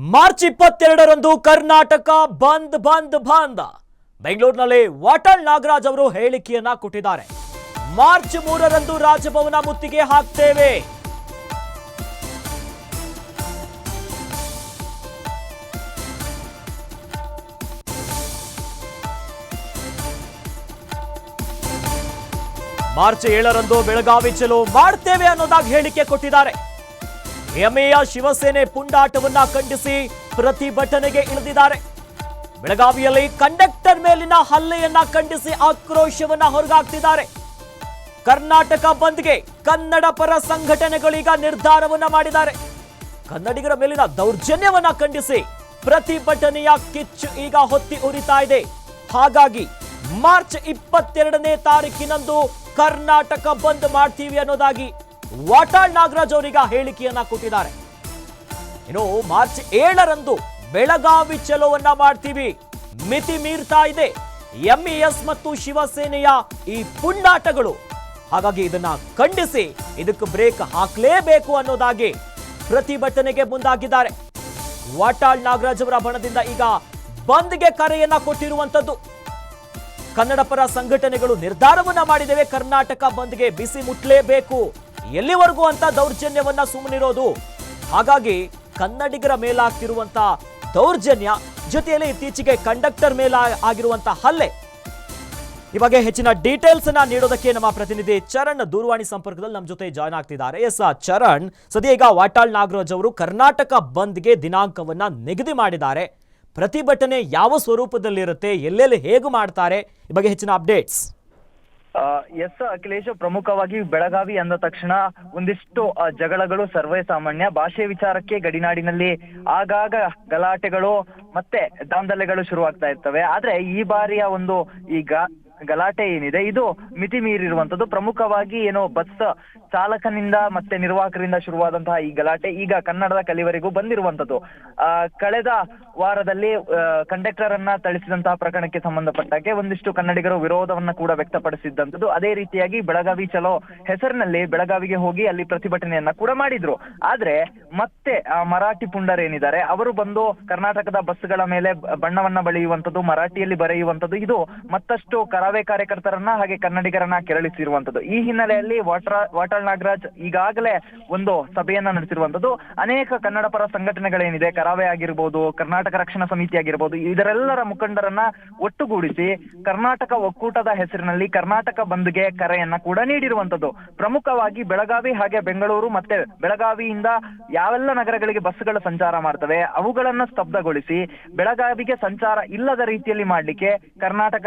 March ಇಪ್ಪತ್ತೆರಡರಂದು ಕರ್ನಾಟಕ ಬಂದ್ ಬಂದ್ ಬಂದ್. ಬೆಂಗಳೂರಿನಲ್ಲಿ ವಾಟಾಳ್ ನಾಗರಾಜ್ ಅವರು ಹೇಳಿಕೆಯನ್ನ ಕೊಟ್ಟಿದ್ದಾರೆ. ಮಾರ್ಚ್ ಮೂರರಂದು ರಾಜಭವನ ಮುತ್ತಿಗೆ ಹಾಕ್ತೇವೆ. ಮಾರ್ಚ್ ಏಳರಂದು ಬೆಳಗಾವಿ ಚಲೋ ಮಾಡ್ತೇವೆ ಅನ್ನೋದಾಗಿ ಹೇಳಿಕೆ ಕೊಟ್ಟಿದ್ದಾರೆ. ಎಮ್ಮೆಯ ಶಿವಸೇನೆ ಪುಂಡಾಟವನ್ನ ಖಂಡಿಸಿ ಪ್ರತಿಭಟನೆಗೆ ಇಳಿದಿದ್ದಾರೆ. ಬೆಳಗಾವಿಯಲ್ಲಿ ಕಂಡಕ್ಟರ್ ಮೇಲಿನ ಹಲ್ಲೆಯನ್ನ ಖಂಡಿಸಿ ಆಕ್ರೋಶವನ್ನ ಹೊರಗಾಕ್ತಿದ್ದಾರೆ. ಕರ್ನಾಟಕ ಬಂದ್ಗೆ ಕನ್ನಡ ಪರ ಸಂಘಟನೆಗಳೀಗ ನಿರ್ಧಾರವನ್ನ ಮಾಡಿದ್ದಾರೆ. ಕನ್ನಡಿಗರ ಮೇಲಿನ ದೌರ್ಜನ್ಯವನ್ನ ಖಂಡಿಸಿ ಪ್ರತಿಭಟನೆಯ ಕಿಚ್ಚು ಈಗ ಹೊತ್ತಿ ಉರಿತಾ ಇದೆ. ಹಾಗಾಗಿ ಮಾರ್ಚ್ ಇಪ್ಪತ್ತೆರಡನೇ ತಾರೀಕಿನಂದು ಕರ್ನಾಟಕ ಬಂದ್ ಮಾಡ್ತೀವಿ ಅನ್ನೋದಾಗಿ ವಾಟಾಳ್ ನಾಗರಾಜ್ ಅವರೀಗ ಹೇಳಿಕೆಯನ್ನ ಕೊಟ್ಟಿದ್ದಾರೆ. ಇನ್ನು ಮಾರ್ಚ್ ಏಳರಂದು ಬೆಳಗಾವಿ ಚಲೋವನ್ನ ಮಾಡ್ತೀವಿ. ಮಿತಿ ಮೀರ್ತಾ ಇದೆ. ಎಂಇಎಸ್ ಮತ್ತು ಶಿವಸೇನೆಯ ಈ ಪುಂಡಾಟಗಳು ಹಾಗಾಗಿ ಇದನ್ನ ಖಂಡಿಸಿ ಇದಕ್ಕೆ ಬ್ರೇಕ್ ಹಾಕಲೇಬೇಕು ಅನ್ನೋದಾಗಿ ಪ್ರತಿಭಟನೆಗೆ ಮುಂದಾಗಿದ್ದಾರೆ. ವಾಟಾಳ್ ನಾಗರಾಜ್ ಅವರ ಬಣದಿಂದ ಈಗ ಬಂದ್ಗೆ ಕರೆಯನ್ನ ಕೊಟ್ಟಿರುವಂತದ್ದು. ಕನ್ನಡ ಪರ ಸಂಘಟನೆಗಳು ನಿರ್ಧಾರವನ್ನ ಮಾಡಿದ್ದೇವೆ. ಕರ್ನಾಟಕ ಬಂದ್ಗೆ ಬಿಸಿ ಮುಟ್ಲೇಬೇಕು. ಎಲ್ಲಿವರೆಗೂ ಅಂತ ದೌರ್ಜನ್ಯವನ್ನ ಸುಮ್ಮನಿರೋದು? ಹಾಗಾಗಿ ಕನ್ನಡಿಗರ ಮೇಲಾಗ್ತಿರುವಂತ ದೌರ್ಜನ್ಯ ಜೊತೆಯಲ್ಲಿ ಇತ್ತೀಚೆಗೆ ಕಂಡಕ್ಟರ್ ಮೇಲ ಆಗಿರುವಂತ ಹಲ್ಲೆ. ಈ ಬಗ್ಗೆ ಹೆಚ್ಚಿನ ಡೀಟೇಲ್ಸ್ ಅನ್ನ ನೀಡೋದಕ್ಕೆ ನಮ್ಮ ಪ್ರತಿನಿಧಿ ಚರಣ್ ದೂರವಾಣಿ ಸಂಪರ್ಕದಲ್ಲಿ ನಮ್ಮ ಜೊತೆ ಜಾಯ್ನ್ ಆಗ್ತಿದ್ದಾರೆ. ಎಸ್ ಚರಣ್ ಸದೀಗ ವಾಟಾಳ್ ನಾಗರಾಜ್ ಅವರು ಕರ್ನಾಟಕ ಬಂದ್ಗೆ ದಿನಾಂಕವನ್ನ ನಿಗದಿ ಮಾಡಿದ್ದಾರೆ. ಪ್ರತಿಭಟನೆ ಯಾವ ಸ್ವರೂಪದಲ್ಲಿರುತ್ತೆ, ಎಲ್ಲೆಲ್ಲಿ ಹೇಗೆ ಮಾಡ್ತಾರೆ, ಈ ಬಗ್ಗೆ ಹೆಚ್ಚಿನ ಅಪ್ಡೇಟ್ಸ್ ಎಸ್, ಅಖಿಲೇಶ್ ಪ್ರಮುಖವಾಗಿ ಬೆಳಗಾವಿ ಅಂದ ತಕ್ಷಣ ಒಂದಿಷ್ಟು ಜಗಳಗಳು ಸರ್ವೇ ಸಾಮಾನ್ಯ. ಭಾಷೆ ವಿಚಾರಕ್ಕೆ ಗಡಿನಾಡಿನಲ್ಲಿ ಆಗಾಗ ಗಲಾಟೆಗಳು ಮತ್ತೆ ದಾಂಧಲೆಗಳು ಶುರುವಾಗ್ತಾ ಇರ್ತವೆ. ಆದ್ರೆ ಈ ಬಾರಿಯ ಒಂದು ಈಗ ಗಲಾಟೆ ಏನಿದೆ ಇದು ಮಿತಿ ಮೀರಿರುವಂತದ್ದು ಪ್ರಮುಖವಾಗಿ ಏನೋ ಬಸ್ ಚಾಲಕನಿಂದ ಮತ್ತೆ ನಿರ್ವಾಹಕರಿಂದ ಶುರುವಾದಂತಹ ಈ ಗಲಾಟೆ ಈಗ ಕನ್ನಡದ ಕಲಿವರೆಗೂ ಬಂದಿರುವಂತದ್ದು ಆ, ಕಳೆದ ವಾರದಲ್ಲಿ ಕಂಡಕ್ಟರ್ ಅನ್ನ ಥಳಿಸಿದಂತಹ ಪ್ರಕರಣಕ್ಕೆ ಸಂಬಂಧಪಟ್ಟಾಗೆ ಒಂದಿಷ್ಟು ಕನ್ನಡಿಗರು ವಿರೋಧವನ್ನ ಕೂಡ ವ್ಯಕ್ತಪಡಿಸಿದ್ದಂಥದ್ದು. ಅದೇ ರೀತಿಯಾಗಿ ಬೆಳಗಾವಿ ಚಲೋ ಹೆಸರಿನಲ್ಲಿ ಬೆಳಗಾವಿಗೆ ಹೋಗಿ ಅಲ್ಲಿ ಪ್ರತಿಭಟನೆಯನ್ನ ಕೂಡ ಮಾಡಿದ್ರು. ಆದ್ರೆ ಮತ್ತೆ ಆ ಮರಾಠಿ ಪುಂಡರೇನಿದ್ದಾರೆ ಅವರು ಬಂದು ಕರ್ನಾಟಕದ ಬಸ್ಗಳ ಮೇಲೆ ಬಣ್ಣವನ್ನ ಬಳಿಯುವಂತದ್ದು ಮರಾಠಿಯಲ್ಲಿ ಬರೆಯುವಂತದ್ದು ಇದು ಮತ್ತಷ್ಟು ಕರಾವೆ ಕಾರ್ಯಕರ್ತರನ್ನ ಹಾಗೆ ಕನ್ನಡಿಗರನ್ನ ಕೆರಳಿಸಿರುವಂತದ್ದು. ಈ ಹಿನ್ನೆಲೆಯಲ್ಲಿ ವಾಟರ್, ವಾಟಾಳ್ ನಾಗರಾಜ್ ಈಗಾಗಲೇ ಒಂದು ಸಭೆಯನ್ನ ನಡೆಸಿರುವಂತದ್ದು. ಅನೇಕ ಕನ್ನಡ ಪರ ಸಂಘಟನೆಗಳೇನಿದೆ, ಕರಾವೆ ಆಗಿರ್ಬೋದು, ಕರ್ನಾಟಕ ರಕ್ಷಣಾ ಸಮಿತಿ ಆಗಿರ್ಬೋದು, ಇದರೆಲ್ಲರ ಮುಖಂಡರನ್ನ ಒಟ್ಟುಗೂಡಿಸಿ ಕರ್ನಾಟಕ ಒಕ್ಕೂಟದ ಹೆಸರಿನಲ್ಲಿ ಕರ್ನಾಟಕ ಬಂದ್ಗೆ ಕರೆಯನ್ನ ಕೂಡ ನೀಡಿರುವಂತದ್ದು. ಪ್ರಮುಖವಾಗಿ ಬೆಳಗಾವಿ ಹಾಗೆ ಬೆಂಗಳೂರು ಮತ್ತೆ ಬೆಳಗಾವಿಯಿಂದ ಯಾವೆಲ್ಲ ನಗರಗಳಿಗೆ ಬಸ್ಗಳು ಸಂಚಾರ ಮಾಡ್ತವೆ, ಅವುಗಳನ್ನ ಸ್ತಬ್ಧಗೊಳಿಸಿ ಬೆಳಗಾವಿಗೆ ಸಂಚಾರ ಇಲ್ಲದ ರೀತಿಯಲ್ಲಿ ಮಾಡ್ಲಿಕ್ಕೆ ಕರ್ನಾಟಕ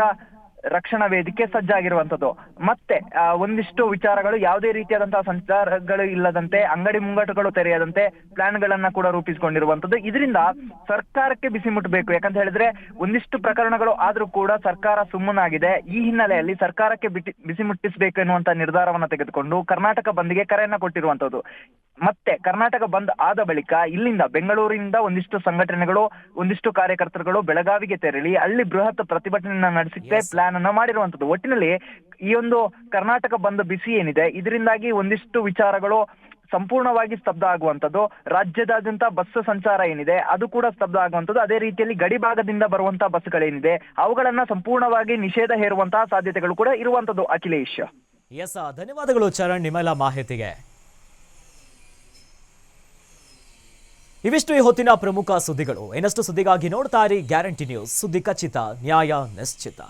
ರಕ್ಷಣಾ ವೇದಿಕೆ ಸಜ್ಜಾಗಿರುವಂತದ್ದು ಮತ್ತೆ ಒಂದಿಷ್ಟು ವಿಚಾರಗಳು ಯಾವುದೇ ರೀತಿಯಾದಂತಹ ಸಂಚಾರಗಳು ಇಲ್ಲದಂತೆ, ಅಂಗಡಿ ಮುಂಗಟ್ಟುಗಳು ತೆರೆಯದಂತೆ ಪ್ಲಾನ್ ಗಳನ್ನ ಕೂಡ ರೂಪಿಸಿಕೊಂಡಿರುವಂತದ್ದು ಇದರಿಂದ ಸರ್ಕಾರಕ್ಕೆ ಬಿಸಿ ಮುಟ್ಟಬೇಕು ಯಾಕಂತ ಹೇಳಿದ್ರೆ ಒಂದಿಷ್ಟು ಪ್ರಕರಣಗಳು ಆದ್ರೂ ಕೂಡ ಸರ್ಕಾರ ಸುಮ್ಮನಾಗಿದೆ. ಈ ಹಿನ್ನೆಲೆಯಲ್ಲಿ ಸರ್ಕಾರಕ್ಕೆ ಬಿಸಿ ಮುಟ್ಟಿಸಬೇಕು ಎನ್ನುವಂತ ನಿರ್ಧಾರವನ್ನ ತೆಗೆದುಕೊಂಡು ಕರ್ನಾಟಕ ಬಂದ್ಗೆ ಕರೆಯನ್ನ ಕೊಟ್ಟಿರುವಂತದ್ದು ಮತ್ತೆ ಕರ್ನಾಟಕ ಬಂದ್ ಆದ ಬಳಿಕ ಇಲ್ಲಿಂದ ಬೆಂಗಳೂರಿನಿಂದ ಒಂದಿಷ್ಟು ಸಂಘಟನೆಗಳು ಒಂದಿಷ್ಟು ಕಾರ್ಯಕರ್ತರುಗಳು ಬೆಳಗಾವಿಗೆ ತೆರಳಿ ಅಲ್ಲಿ ಬೃಹತ್ ಪ್ರತಿಭಟನೆಯನ್ನ ನಡೆಸಿಕ್ಕೆ ಪ್ಲಾನ್ ಅನ್ನ ಮಾಡಿರುವಂತದ್ದು ಒಟ್ಟಿನಲ್ಲಿ ಈ ಒಂದು ಕರ್ನಾಟಕ ಬಂದ್ ಬಿಸಿ ಏನಿದೆ ಇದರಿಂದಾಗಿ ಒಂದಿಷ್ಟು ವಿಚಾರಗಳು ಸಂಪೂರ್ಣವಾಗಿ ಸ್ತಬ್ಧ ಆಗುವಂತದ್ದು ರಾಜ್ಯದಾದ್ಯಂತ ಬಸ್ ಸಂಚಾರ ಏನಿದೆ ಅದು ಕೂಡ ಸ್ತಬ್ಧ ಆಗುವಂತದ್ದು ಅದೇ ರೀತಿಯಲ್ಲಿ ಗಡಿ ಭಾಗದಿಂದ ಬರುವಂತಹ ಬಸ್ಗಳೇನಿದೆ ಅವುಗಳನ್ನ ಸಂಪೂರ್ಣವಾಗಿ ನಿಷೇಧ ಹೇರುವಂತಹ ಸಾಧ್ಯತೆಗಳು ಕೂಡ ಇರುವಂತದ್ದು ಅಖಿಲೇಶ್. ಎಸ್ ಧನ್ಯವಾದಗಳು ಚರಣ್ ನಿಮ್ಮೆಲ್ಲ ಮಾಹಿತಿಗೆ. ಇವಿಷ್ಟು ಈ ಹೊತ್ತಿನ ಪ್ರಮುಖ ಸುದ್ದಿಗಳು. ಇನ್ನಷ್ಟು ಸುದ್ದಿಗಾಗಿ ನೋಡ್ತಾ ಇರಿ ಗ್ಯಾರಂಟಿ ನ್ಯೂಸ್. ಸುದ್ದಿ ಖಚಿತ, ನ್ಯಾಯ ನಿಶ್ಚಿತ.